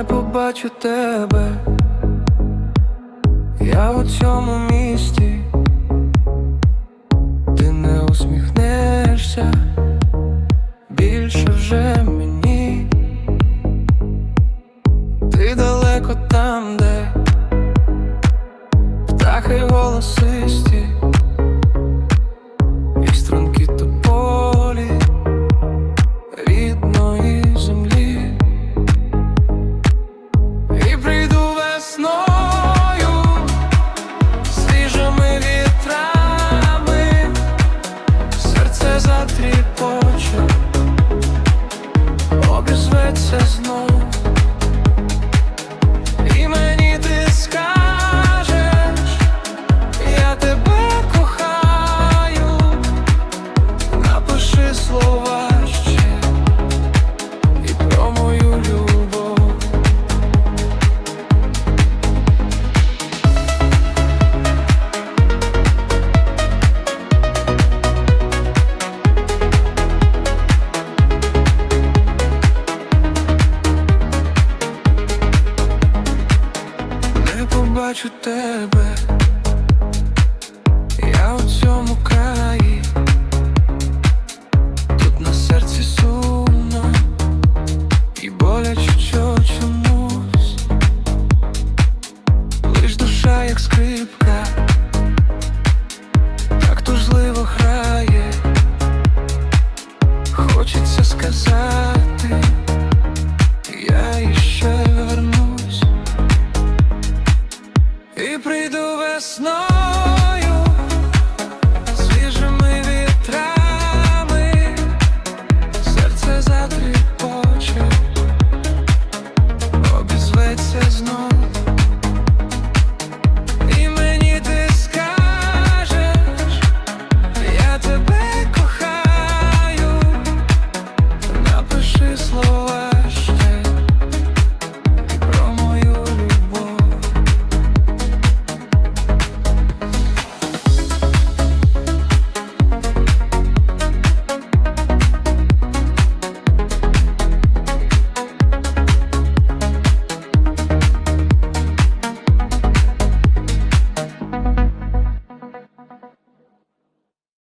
не побачу тебе, я у цьому місті, ти не усміхнешся. Більше вже затріпоче, обізветься знов. Не побачу тебе, я у цьому краї, тут на серці сумно і боляче чомусь, лиш душа як скрип. just